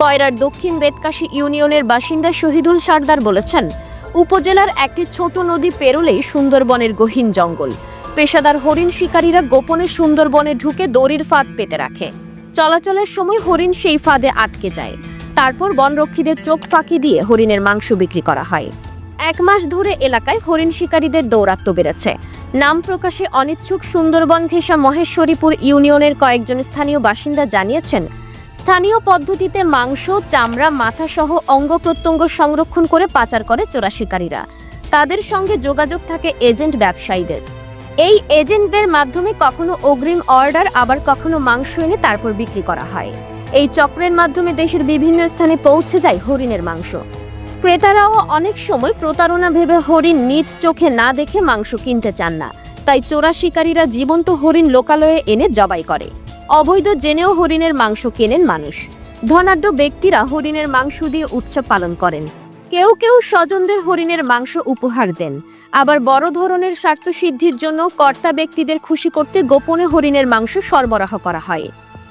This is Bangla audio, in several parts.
কয়রার দক্ষিণ বেতকাশী ইউনিয়নের বাসিন্দা শহীদুল সারদার বলেছেন, উপজেলার একটি ছোট নদী পেরোলেই সুন্দরবনের গহীন জঙ্গল। পেশাদার হরিণ শিকারীরা গোপনে সুন্দরবনে ঢুকে দড়ির ফাঁদ পেতে রাখে। চলাচলের সময় হরিণ সেই ফাঁদে আটকে যায়। তারপর বনরক্ষীদের চোখ ফাঁকি দিয়ে হরিণের মাংস বিক্রি করা হয়। এক মাস ধরে এলাকায় হরিণ শিকারীদের দৌরাত্ম্য বেড়েছে। নাম প্রকাশে অনিচ্ছুক সুন্দরবন ঘেঁষা মহেশ্বরীপুর ইউনিয়নের কয়েকজন স্থানীয় বাসিন্দা জানিয়েছেন স্থানীয় পদ্ধতিতে মাংস, চামড়া মাথা সহ অঙ্গ প্রত্যঙ্গ সংরক্ষণ করে পাচার করে চোরা শিকারীরা তাদের সঙ্গে যোগাযোগ থাকে এজেন্ট ব্যবসায়ীদের। এই এজেন্টদের মাধ্যমে কখনো অগ্রিম অর্ডার, আবার কখনো মাংস এনে তারপর বিক্রি করা হয়। এই চক্রের মাধ্যমে দেশের বিভিন্ন স্থানে পৌঁছে যায় হরিণের মাংস। ক্রেতারাও অনেক সময় প্রতারণা ভেবে হরিণ নিজ চোখে না দেখে মাংস কিনতে চান না। তাই চোরা শিকারীরা জীবন্ত হরিণ লোকালয়ে এনে জবাই করে। অবৈধ জেনেও হরিণের মাংস কেনেন মানুষ। ধনাঢ্য ব্যক্তিরা হরিণের মাংস দিয়ে উৎসব পালন করেন। কেউ কেউ স্বজনদের হরিণের মাংস উপহার দেন। আবার বড় ধরনের স্বার্থসিদ্ধির জন্য কর্তা ব্যক্তিদের খুশি করতে গোপনে হরিণের মাংস সরবরাহ করা হয়।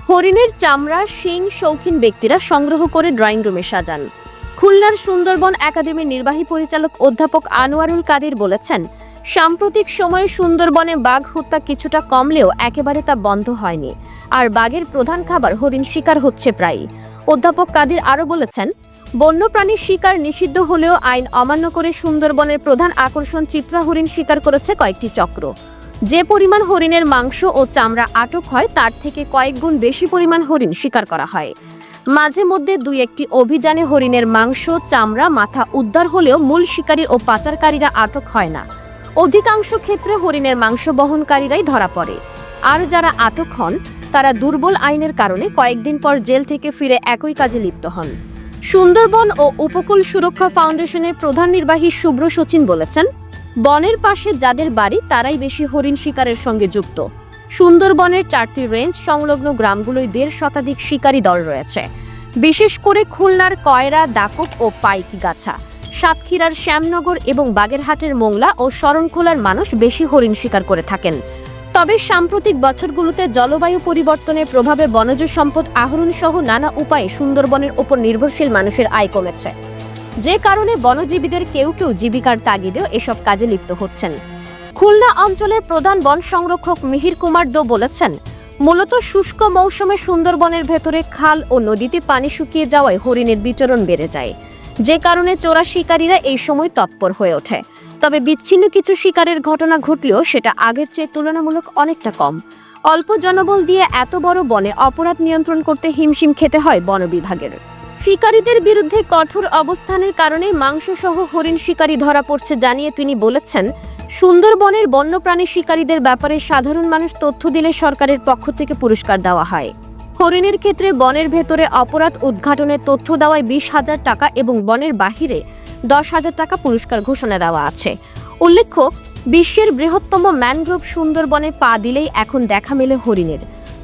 হরিণের চামড়া, শিং, শৌখিন ব্যক্তিরা সংগ্রহ করে ড্রয়িং রুমে সাজান। খুলনার সুন্দরবন একাডেমির নির্বাহী পরিচালক অধ্যাপক আনোয়ারুল কাদির বলেছেন সাম্প্রতিক সময়ে সুন্দরবনে বাঘ হত্যা কিছুটা কমলেও একেবারে তা বন্ধ হয়নি। আর বাঘের প্রধান খাবার হরিণ শিকার হচ্ছে প্রায় অধ্যাপক কাদির আরও বলেছেন বন্যপ্রাণীর শিকার নিষিদ্ধ হলেও আইন অমান্য করে সুন্দরবনের প্রধান আকর্ষণ চিত্রা হরিণ শিকার করেছে কয়েকটি চক্র। যে পরিমাণ হরিণের মাংস ও চামড়া আটক হয়, তার থেকে কয়েক গুণ বেশি পরিমাণ হরিণ শিকার করা হয়। মাঝে মধ্যে দুই একটি অভিযানে হরিণের মাংস, চামড়া, মাথা উদ্ধার হলেও মূল শিকারী ও পাচারকারীরা আটক হয় না। অধিকাংশ ক্ষেত্রে হরিণের মাংস বহনকারীরাই ধরা পড়ে। আর যারা আটক হন, তারা দুর্বল আইনের কারণে কয়েকদিন পর জেল থেকে ফিরে একই কাজে লিপ্ত হন। সুন্দরবন ও উপকূল সুরক্ষা ফাউন্ডেশনের প্রধান নির্বাহী শুভ্র সচিন বলেছেন, বনের পাশে যাদের বাড়ি, তারাই বেশি হরিণ শিকারের সঙ্গে যুক্ত। সুন্দরবনের চারটি রেঞ্জ সংলগ্ন গ্রামগুলোয় দেড় শতাধিক শিকারী দল রয়েছে। বিশেষ করে খুলনার কয়রা দাকক ও পাইকিগাছা। সাতক্ষীরার শ্যামনগর এবং বাগেরহাটের মোংলা ও শরণখোলার মানুষ বেশি হরিণ শিকার করে থাকেন। তবে সাম্প্রতিক বছরগুলোতে জলবায়ু পরিবর্তনের প্রভাবে বনজ সম্পদ আহরণ সহ নানা উপায়ে সুন্দরবনের ওপর নির্ভরশীল মানুষের আয় কমেছে। যে কারণে বনজীবীদের কেউ কেউ জীবিকার তাগিদেও এসব কাজে লিপ্ত হচ্ছেন। খুলনা অঞ্চলের প্রধান বন সংরক্ষক মিহির কুমার দো বলেছেন, মূলত শুষ্ক মৌসুমে সুন্দরবনের ভেতরে খাল ও নদীতে পানি শুকিয়ে যাওয়ায় হরিণের বিচরণ বেড়ে যায়। যে কারণে চোরা শিকারীরা এই সময় তৎপর হয়ে ওঠে। তবে বিচ্ছিন্ন কিছু শিকারের ঘটনা ঘটলেও সেটা আগের চেয়ে তুলনামূলক অনেকটা কম। অল্প জনবল দিয়ে এত বড় বনে অপরাধ নিয়ন্ত্রণ করতে হিমশিম খেতে হয় বন বিভাগের। শিকারীদের বিরুদ্ধে কঠোর অবস্থানের কারণে মাংসসহ হরিণ শিকারী ধরা পড়ছে জানিয়ে তিনি বলেছেন, সুন্দরবনের বন্যপ্রাণী শিকারীদের ব্যাপারে সাধারণ মানুষ তথ্য দিলে সরকারের পক্ষ থেকে পুরস্কার দেওয়া হয়। হরিণের ক্ষেত্রে বনের ভেতরে অপরাধ উদ্ঘাটনের তথ্য দেওয়ায় বিশ হাজার টাকা এবং বনের বাহিরে দশ হাজার টাকা পুরস্কার ঘোষণা দেওয়া আছে। উল্লেখ্য, বিশ্বের বৃহত্তম ম্যানগ্রোভ সুন্দরবনে পা দিলেই এখন দেখা মেলে হরিণের।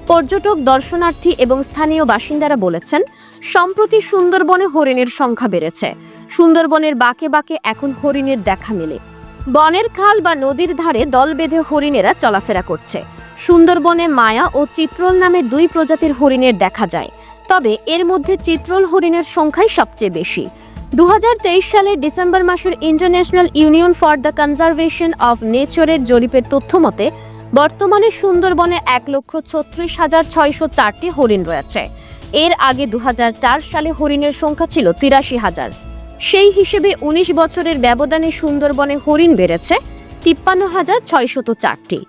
পর্যটক, দর্শনার্থী এবং স্থানীয় বাসিন্দারা বলেছেন, সম্প্রতি সুন্দরবনে হরিণের সংখ্যা বেড়েছে। সুন্দরবনের বাঁকে বাঁকে এখন হরিণের দেখা মেলে। বনের খাল বা নদীর ধারে দল বেঁধে হরিণেরা চলাফেরা করছে। সুন্দরবনে মায়া ও চিত্রল নামের দুই প্রজাতির হরিণের দেখা যায়। তবে এর মধ্যে চিত্রল হরিণের সংখ্যাই সবচেয়ে বেশি। দু সালের ডিসেম্বর মাসের international union for the conservation of নেচারের জরিপের তথ্য মতে, বর্তমানে সুন্দরবনে এক লক্ষ ছত্রিশ হাজার ছয়শো চারটি হরিণ রয়েছে। এর আগে দু হাজার চার সালে হরিণের সংখ্যা ছিল তিরাশি হাজার। সেই হিসেবে ১৯ বছরের ব্যবধানে সুন্দরবনে হরিণ বেড়েছে, তিপ্পান্ন হাজার ছয়শত চারটি।